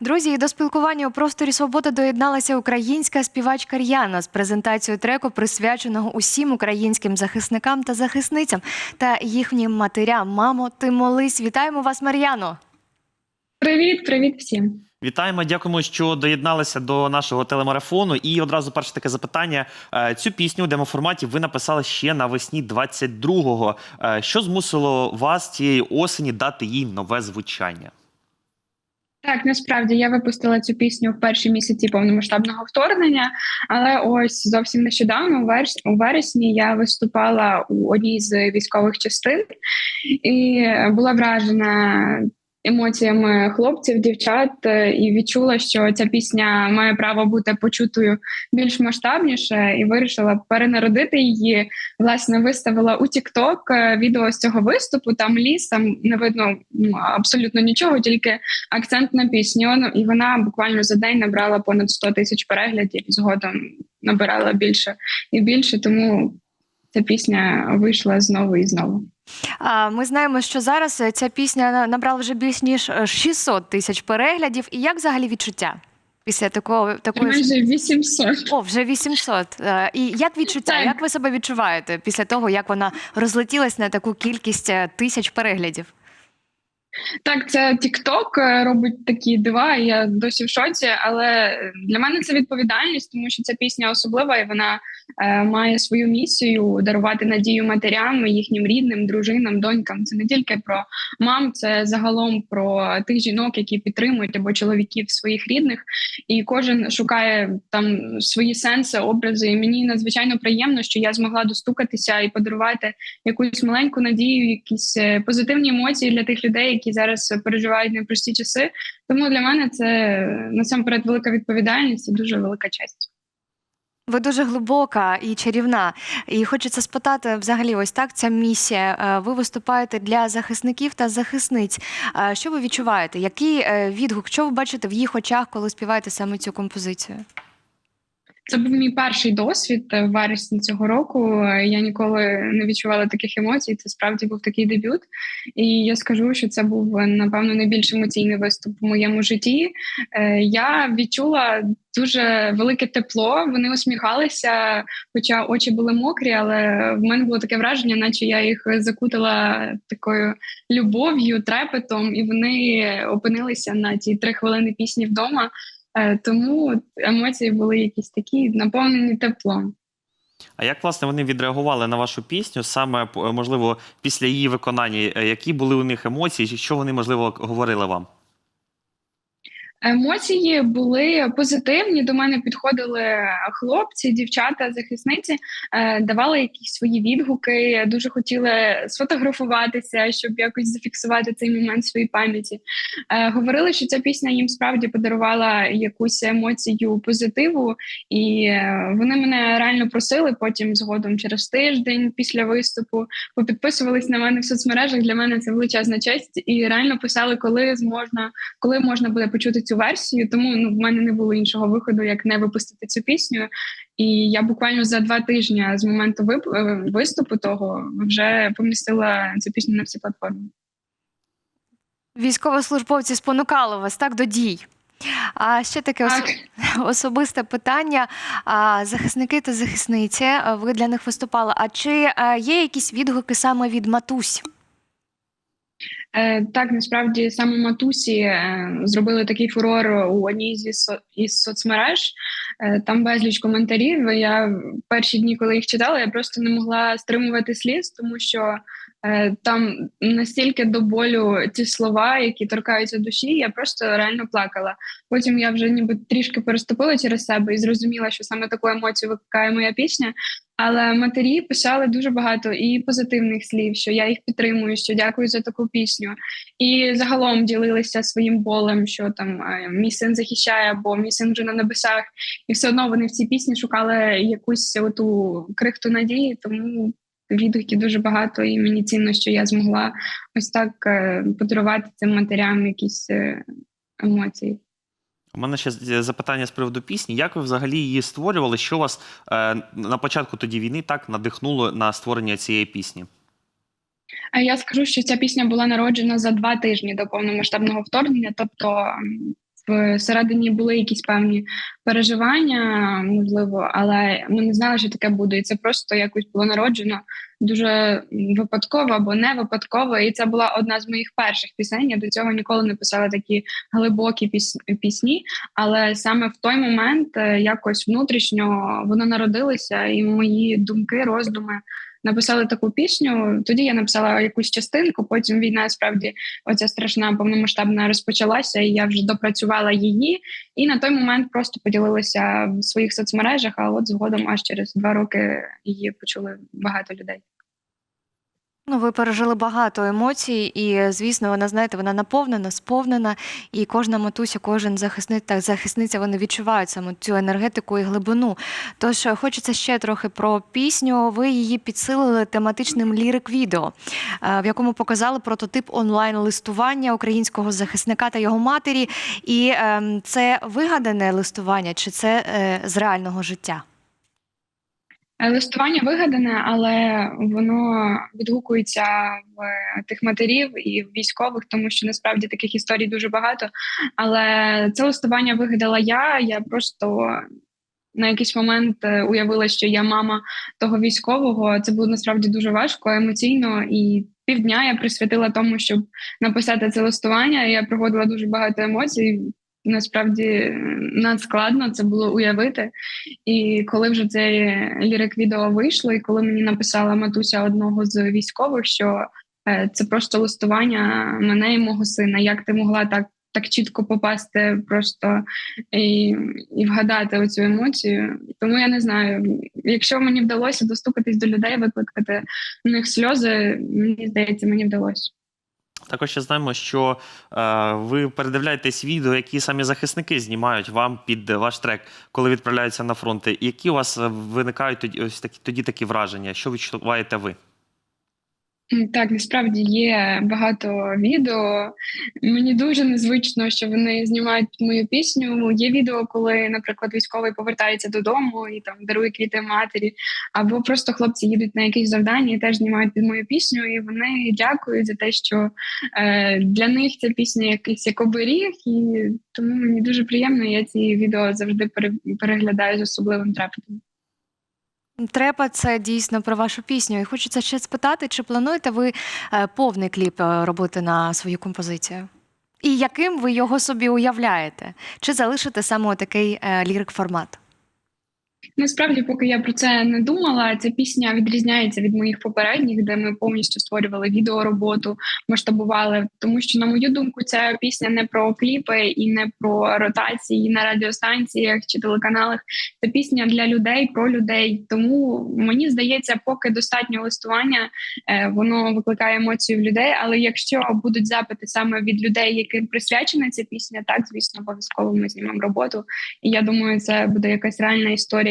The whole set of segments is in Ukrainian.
Друзі, і до спілкування у просторі свободи доєдналася українська співачка Р'яна з презентацією треку, присвяченого усім українським захисникам та захисницям та їхнім матерям. Мамо, ти молись. Вітаємо вас, Мар'яно. Привіт, привіт всім. Вітаємо, дякуємо, що доєдналися до нашого телемарафону. І одразу перше таке запитання. Е, Цю пісню у демоформаті ви написали ще навесні 22-го. Е, Що змусило вас цієї осені дати їй нове звучання? Так, насправді я випустила цю пісню в перші місяці повномасштабного вторгнення, але ось зовсім нещодавно, у верес- у вересні, я виступала у одній з військових частин і була вражена емоціями хлопців, дівчат, е, і відчула, що ця пісня має право бути почутою більш масштабніше, і вирішила перенародити її. Власне, виставила у TikTok е, відео з цього виступу. Там ліс, там не видно абсолютно нічого, тільки акцент на пісню. Ну, І вона буквально за день набрала понад 100 тисяч переглядів. Згодом набирала більше і більше. Тому ця пісня вийшла знову і знову. Ми знаємо, що зараз е, ця пісня на- набрала вже більш ніж е, 600 тисяч переглядів. І як взагалі відчуття після такого такої Майже 800. О, вже 800. Е, І як відчуття? Так. Як ви себе відчуваєте після того, як вона розлетілась на таку кількість е, тисяч переглядів? Так, це TikTok е, робить такі дива. і Я досі в шоці, але для мене це відповідальність, тому що ця пісня особлива, і вона е, має свою місію дарувати надію матерям, їхнім рідним, дружинам, донькам. Це не тільки про мам, це загалом про тих жінок, які підтримують або чоловіків своїх рідних. І кожен шукає там свої сенси, образи. І мені надзвичайно приємно, що я змогла достукатися і подарувати якусь маленьку надію, якісь е, позитивні емоції для тих людей, які зараз переживають непрості часи. Тому для мене це насамперед велика відповідальність і дуже велика честь. Ви дуже глибока і чарівна. І хочеться спитати, взагалі, ось так ця місія. Е, Ви виступаєте для захисників та захисниць. Е, Що ви відчуваєте? Який е, відгук? Що ви бачите в їх очах, коли співаєте саме цю композицію? Це був мій перший досвід е, в вересні цього року. Я ніколи не відчувала таких емоцій. Це справді був такий дебют. І я скажу, що це був е, напевно найбільш емоційний виступ в моєму житті. Е, Я відчула дуже велике тепло. Вони усміхалися, хоча очі були мокрі, але в мене було таке враження, наче я їх закутала такою любов'ю, трепетом, і вони опинилися на ці три хвилини пісні вдома. Е, Тому емоції були якісь такі наповнені теплом. А як власне вони відреагували на вашу пісню, саме можливо після її виконання? Е, Які були у них емоції? Що вони можливо говорили вам? Емоції були позитивні. До мене підходили хлопці, дівчата, захисниці, е, давали якісь свої відгуки. Дуже хотіли сфотографуватися, щоб якось зафіксувати цей момент в своїй пам'яті. Е, Говорили, що ця пісня їм справді подарувала якусь емоцію позитиву, і е, вони мене реально просили потім згодом через тиждень після виступу. Попідписувались на мене в соцмережах. Для мене це величезна честь, і реально писали, коли зможна коли можна буде почути цю версію. Тому ну в мене не було іншого виходу, як не випустити цю пісню. І я буквально за два тижні з моменту вип- е, виступу того вже помістила цю пісню на всі платформи. Військовослужбовці спонукали вас так до дій. А ще таке ос- Так. особисте питання. А, захисники та захисниці, ви для них виступали. А чи є якісь відгуки саме від матусь? Е, так, насправді саме матусі е, зробили такий фурор у одній із соцмереж. Е, там безліч коментарів. Я перші дні, коли їх читала, я просто не могла стримувати сліз, тому що там настільки до болю ті слова, які торкаються душі, я просто реально плакала. Потім я вже ніби трішки переступила через себе і зрозуміла, що саме таку емоцію викликає моя пісня. Але матері писали дуже багато і позитивних слів, що я їх підтримую, що дякую за таку пісню. І загалом ділилися своїм болем, що там е, мій син захищає, або мій син вже на небесах, і все одно вони в цій пісні шукали якусь оту крихту надії. Тому відгуків дуже багато, і мені цінно, що я змогла ось так е, подарувати цим матерям якісь е, емоції. У мене ще запитання з приводу пісні. Як ви взагалі її створювали? Що вас е, на початку тоді війни так надихнуло на створення цієї пісні? Я скажу, що ця пісня була народжена за два тижні до повномасштабного вторгнення, тобто всередині були якісь певні переживання, можливо, але ми не знали, що таке буде. І це просто якось було народжено дуже випадково або не випадково. І це була одна з моїх перших пісень. Я до цього ніколи не писала такі глибокі піс- пісні. Але саме в той момент е, якось внутрішньо воно народилося, і мої думки, роздуми написали таку пісню. Тоді я написала якусь частинку. Потім війна справді оця страшна повномасштабна розпочалася, і я вже допрацювала її. І на той момент просто поділилася в своїх соцмережах. А от згодом, аж через два роки її почули багато людей. Ну, ви пережили багато емоцій, і звісно, вона знаєте, вона наповнена, сповнена, і кожна матуся, кожен захисник та захисниця вони відчувають саме цю енергетику і глибину. Тож е, хочеться ще трохи про пісню. Ви її підсилили тематичним лірик-відео, е, в якому показали прототип онлайн-листування українського захисника та його матері. І ем, це вигадане листування, чи це е, з реального життя? Листування вигадане, але воно відгукується в тих матерів і в військових, тому що насправді таких історій дуже багато. Але це листування вигадала я. Я просто на якийсь момент е, уявила, що я мама того військового. Це було насправді дуже важко емоційно і. Півдня я присвятила тому, щоб написати це листування. Я проводила дуже багато емоцій. Насправді е, надскладно це було уявити. І коли вже це лірик відео вийшло, і коли мені написала матуся одного з військових, що е, це просто листування мене і мого сина, як ти могла так. Так чітко попасти просто і, і вгадати оцю емоцію. Тому я не знаю, якщо мені вдалося достукатись до людей, викликати в них сльози, мені здається, мені вдалося. Також ще знаємо, що е, ви передивляєтесь відео, які самі захисники знімають вам під ваш трек, коли відправляються на фронти. Які у вас е, виникають тоді ось такі тоді такі враження? Що відчуваєте ви? Так, насправді є багато відео. Мені дуже незвично, що вони знімають мою пісню. Є відео, коли, наприклад, військовий повертається додому і там дарує квіти матері, або просто хлопці їдуть на якісь завдання і теж знімають під мою пісню. І вони дякують за те, що е, для них ця пісня якийсь як оберіг, і тому мені дуже приємно. Я ці відео завжди пере- переглядаю з особливим трепетом. Трепа це дійсно про вашу пісню. І хочеться ще спитати, чи плануєте ви е, повний кліп е, робити на свою композицію? І яким ви його собі уявляєте? Чи залишите саме такий лірик формат? Насправді, поки я про це не думала, ця пісня відрізняється від моїх попередніх, де ми повністю створювали відеороботу, масштабували. Тому що, на мою думку, ця пісня не про кліпи і не про ротації на радіостанціях чи телеканалах. Це пісня для людей про людей. Тому мені здається, поки достатньо листування, е, воно викликає емоції в людей. Але якщо будуть запити саме від людей, яким присвячена ця пісня, так звісно, обов'язково ми знімемо роботу. І я думаю, це буде якась реальна історія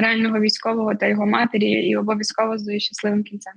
реального військового та його матері, і обов'язково з щасливим кінцем.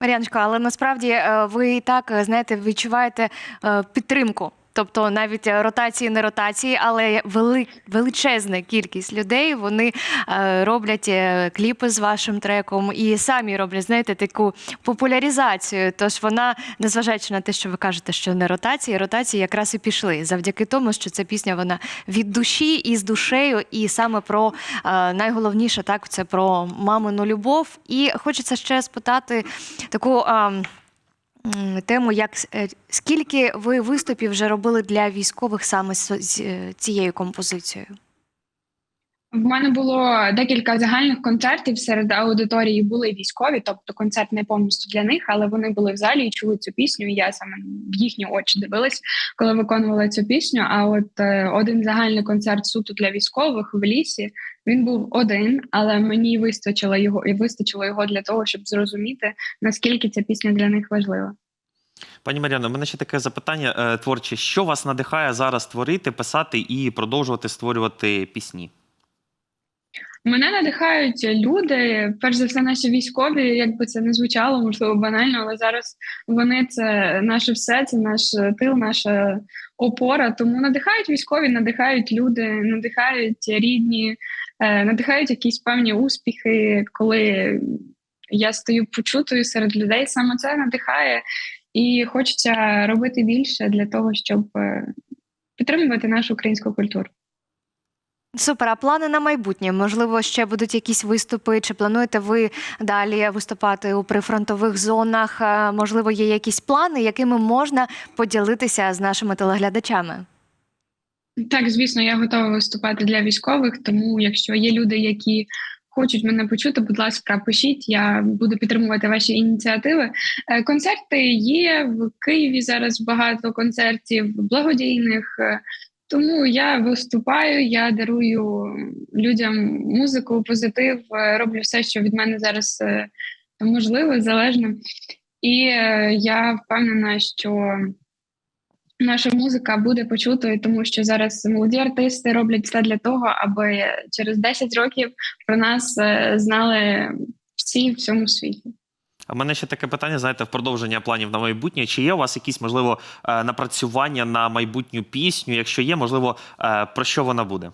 Мар'яночко, але насправді е, ви і так е, знаєте, відчуваєте е, підтримку. Тобто навіть ротації, не ротації, але вели, величезна кількість людей вони е, роблять е, кліпи з вашим треком і самі роблять, знаєте, таку популяризацію. Тож вона, незважаючи на те, що ви кажете, що не ротації, ротації якраз і пішли завдяки тому, що ця пісня вона від душі і з душею, і саме про е, найголовніше, так це про мамину любов. І хочеться ще спитати таку. Тему, як е, скільки ви виступів вже робили для військових саме з, з е, цією композицією? В мене було декілька загальних концертів серед аудиторії були військові, тобто концерт не повністю для них, але вони були в залі і чули цю пісню. І я саме в їхні очі дивилась, коли виконувала цю пісню. А от е, один загальний концерт суто для військових в лісі він був один, але мені вистачило його і вистачило його для того, щоб зрозуміти наскільки ця пісня для них важлива. Пані Мар'яно, у мене ще таке запитання е, творче. Що вас надихає зараз творити, писати і продовжувати створювати пісні? Мене надихають люди, перш за все, наші військові, як би це не звучало, можливо, банально, але зараз вони це наше все, це наш тил, наша опора. Тому надихають військові, надихають люди, надихають рідні, е, надихають якісь певні успіхи, коли я стою почутою серед людей. Саме це надихає, і хочеться робити більше для того, щоб е, підтримувати нашу українську культуру. Супер, а плани на майбутнє? Можливо, ще будуть якісь виступи? Чи плануєте ви далі виступати у прифронтових зонах? Е, Можливо, є якісь плани, якими можна поділитися з нашими телеглядачами? Так, звісно, я готова виступати для військових, тому якщо є люди, які хочуть мене почути, будь ласка, пишіть. Я буду підтримувати ваші ініціативи. Е, Концерти є в Києві зараз багато концертів благодійних. Тому я виступаю, я дарую людям музику, позитив, е, роблю все, що від мене зараз е, можливо, залежно. І е, я впевнена, що наша музика буде почутою, тому що зараз молоді артисти роблять все для того, аби через 10 років про нас знали всі в цьому світі. А мене ще таке питання, знаєте, в продовження планів на майбутнє. Чи є у вас якісь, можливо, е, напрацювання на майбутню пісню? Якщо є, можливо, е, про що вона буде?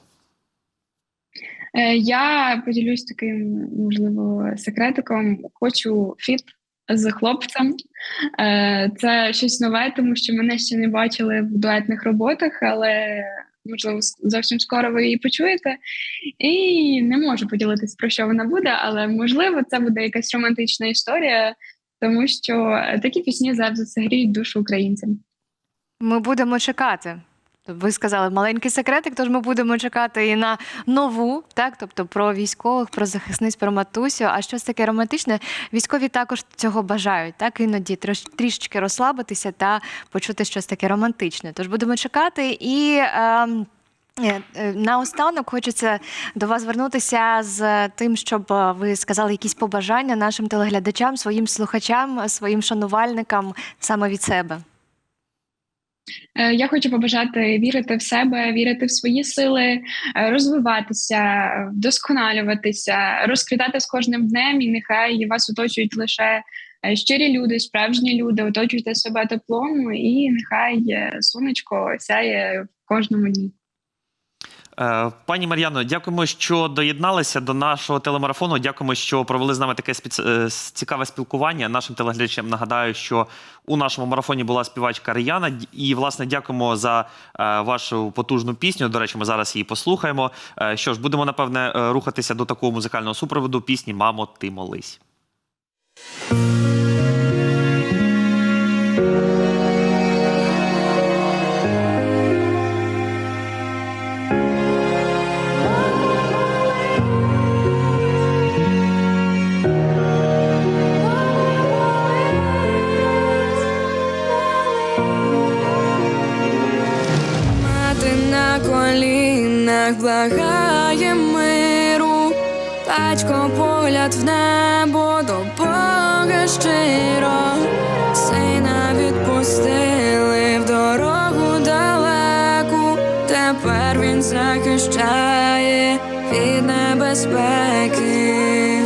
Е, Я поділюсь таким, можливо, секретиком. Хочу фіт з хлопцем. Це щось нове, тому що мене ще не бачили в дуетних роботах, але можливо зовсім скоро ви її почуєте. І не можу поділитись про що вона буде, але можливо, це буде якась романтична історія, тому що е, такі пісні завжди согріють душу українцям. Ми будемо чекати. Ви сказали маленький секретик, тож ми будемо чекати і на нову, так тобто про військових, про захисниць, про матусю. А щось таке романтичне, військові також цього бажають, так іноді трішечки розслабитися та почути щось таке романтичне. Тож будемо чекати і. ем, е, е, Наостанок хочеться до вас звернутися з тим, щоб е, ви сказали якісь побажання нашим телеглядачам, своїм слухачам, своїм шанувальникам саме від себе. Е, Я хочу побажати вірити в себе, вірити в свої сили, е, розвиватися, вдосконалюватися, розквітати з кожним днем, і нехай вас оточують лише е, щирі люди, справжні люди, оточуйте себе теплом, і нехай сонечко сяє в кожному дні. Е, Пані Мар'яно, дякуємо, що доєдналися до нашого телемарафону. Дякуємо, що провели з нами таке е, цікаве спілкування. Нашим телеглядачам нагадаю, що у нашому марафоні була співачка Рияна. Д- І, власне, дякуємо за е, вашу потужну пісню. До речі, ми зараз її послухаємо. Що ж, будемо напевне рухатися до такого музикального супроводу пісні Мамо, ти молись. Колінах благає миру, батько погляд в небо до Бога щиро, сина відпустили в дорогу далеку, тепер він захищає від небезпеки.